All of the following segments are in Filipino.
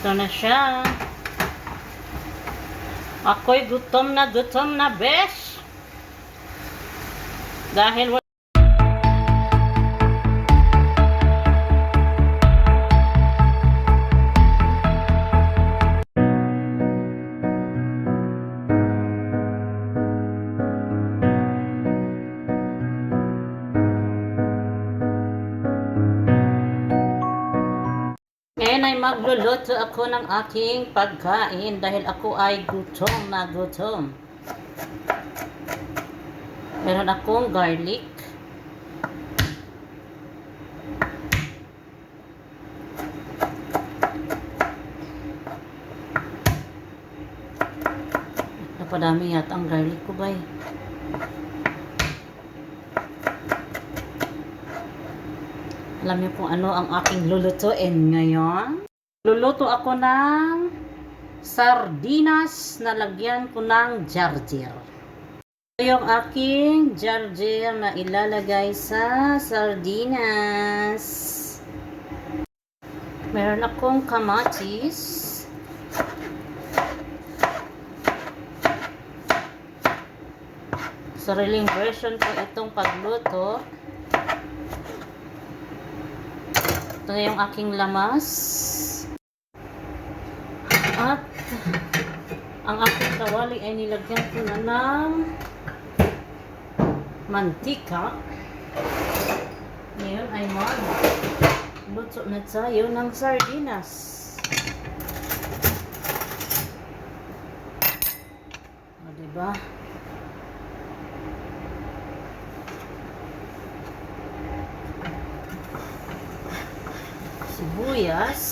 Ito na siya. Ako'y gutom na gutom na, besh. Dahil Ngayon ay magluluto ako ng aking pagkain dahil ako ay gutom na gutom. Meron akong garlic. Napadami yata ang garlic ko ba eh. Alam niyo kung ano ang aking lulutuin ngayon? Luluto ako ng sardinas na lagyan ko ng jarjir. Ito yung aking jarjir na ilalagay sa sardinas. Meron akong kamatis. Sariling version ko itong pagluto. Ito na yung aking lamas. At ang aking kawali ay nilagyan ko na ng mantika. Ngayon ay mag luto na tayo ng sardinas. O, diba? Sibuyas.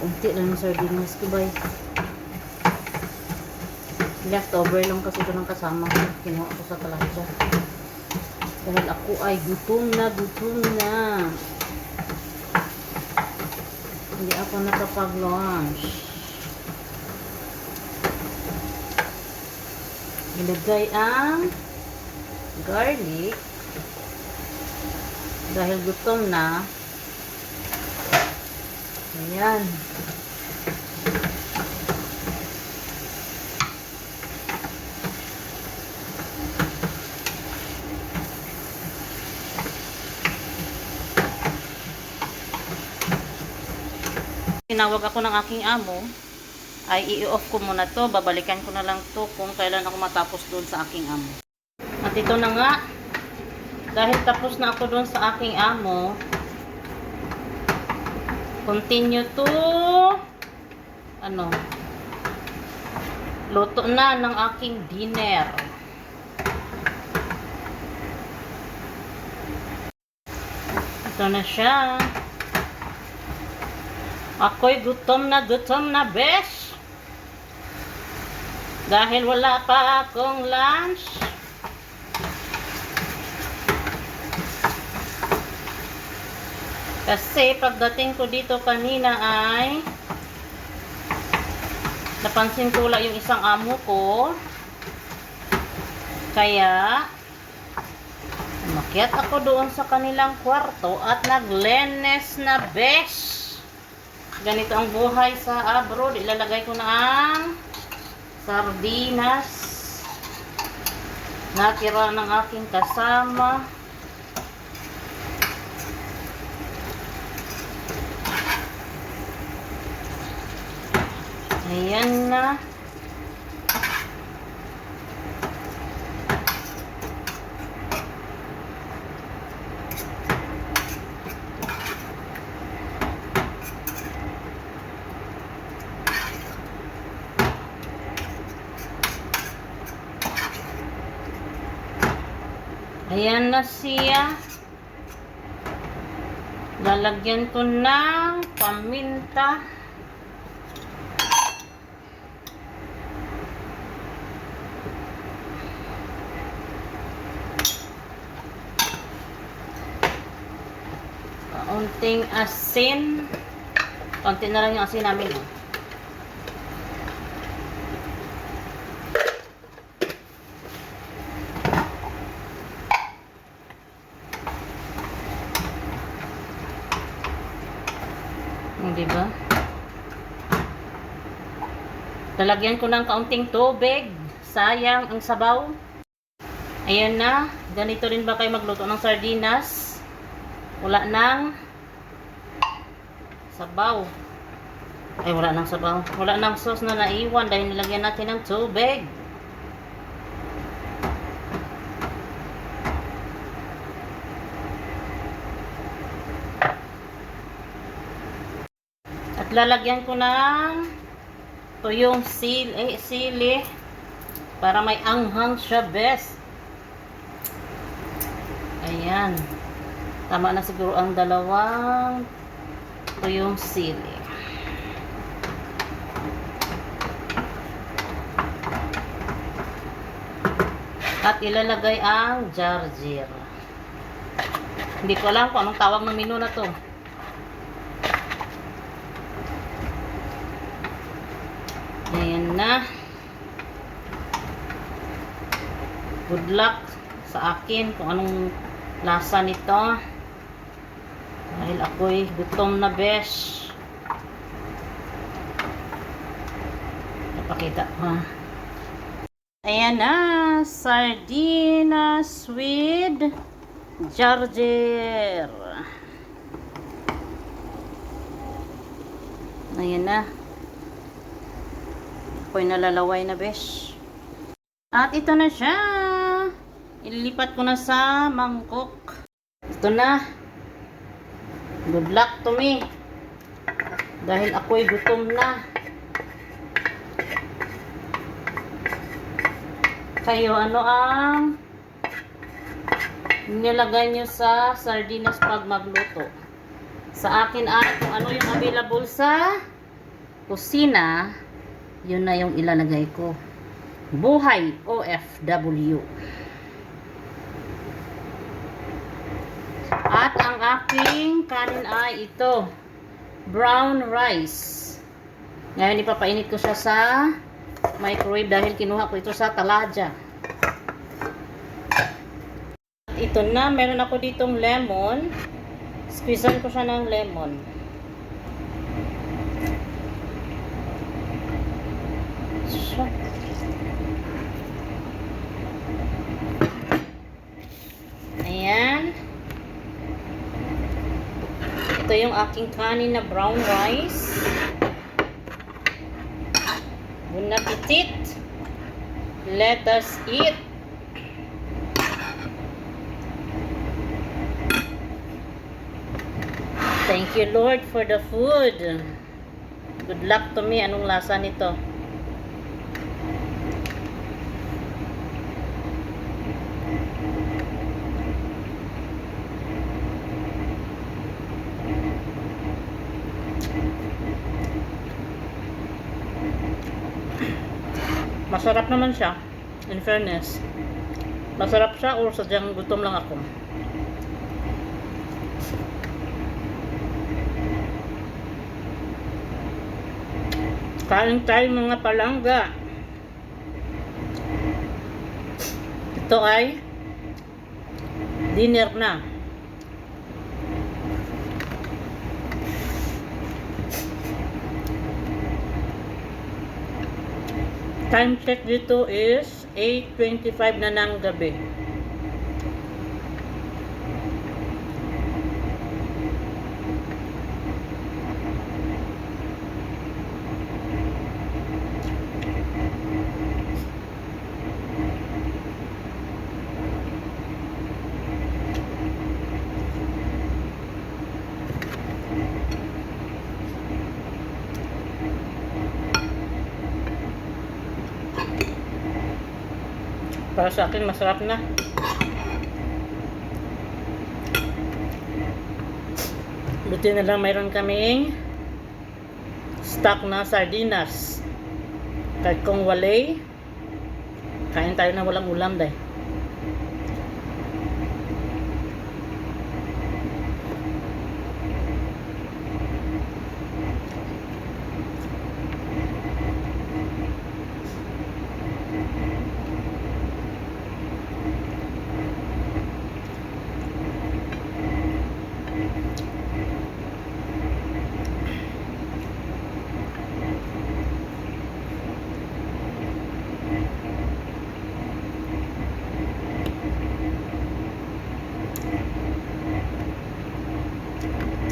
Unti lang yung sardinas ko ba Leftover lang kasi ito ng kasama ko. Kinuha ko sa talanja. Dahil ako ay gutom na gutom na. Hindi ako nakapag-launch. Ilagay ang garlic. Dahil gutom na. Ayan. Tinawag ako ng aking amo, ay i-off ko muna to. Babalikan ko na lang to kung kailan ako matapos doon sa aking amo. At ito na nga, dahil tapos na ako doon sa aking amo, continue to, ano, luto na ng aking dinner. Ito na siya. Ako'y gutom na gutom na, besh. Dahil wala pa akong lunch. Kasi pagdating ko dito kanina ay napansin ko lang yung isang amo ko. Kaya umakyat ako doon sa kanilang kwarto at naglenes na besh ganito ang buhay sa abroad. Ilalagay ko na ang sardinas. Natira ng aking kasama. Ayan na. Ayan na siya. Lalagyan ko ng paminta. Kaunting asin. Kaunti na lang yung asin namin. Oh. Lalagyan ko ng kaunting tubig. Sayang ang sabaw. Ayan na. Ganito rin ba kayo magluto ng sardinas? Wala nang sabaw. Ay, wala nang sabaw. Wala nang sauce na naiwan dahil nilagyan natin ng tubig. At lalagyan ko ng tuyong sili, eh, sili para may anghang siya best. Ayan. Tama na siguro ang dalawang tuyong sili. At ilalagay ang jarjir. Hindi ko alam kung anong tawag ng menu na to. Ayan na. Good luck sa akin kung anong lasa nito. Dahil ako'y gutom na besh. Napakita ko. Ayan na. Sardinas with jarjer. Ayan na. Ako'y nalalaway na besh. At ito na siya. Ililipat ko na sa mangkok. Ito na. Good luck to me. Dahil ako'y gutom na. Kayo, ano ang nilagay nyo sa sardinas pag magluto? Sa akin ay kung ano yung available sa kusina, yun na yung ilalagay ko. Buhay OFW. At ang aking kanin ay ito. Brown rice. Ngayon ipapainit ko siya sa microwave dahil kinuha ko ito sa talaja. Ito na, meron ako ditong lemon. Squeezan ko siya ng lemon. Siya. Ayan. Ito yung aking kanin na brown rice. Bon appetit. Let us eat. Thank you Lord for the food. Good luck to me. Anong lasa nito? Masarap naman siya. In fairness. Masarap siya or sadyang gutom lang ako. Kain tayo mga palangga. Ito ay dinner na. Time check dito is 8.25 na ng gabi. Para sa akin, masarap na. Buti na lang mayroon kaming stock na sardinas. Kahit kung walay, kain tayo na walang ulam dahil.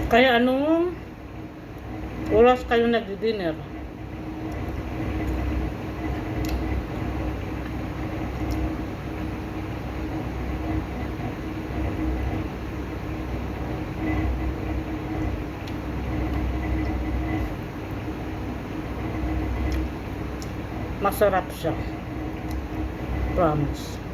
Kaya anong oras kayo nagdi-dinner? Masarap siya. Promise.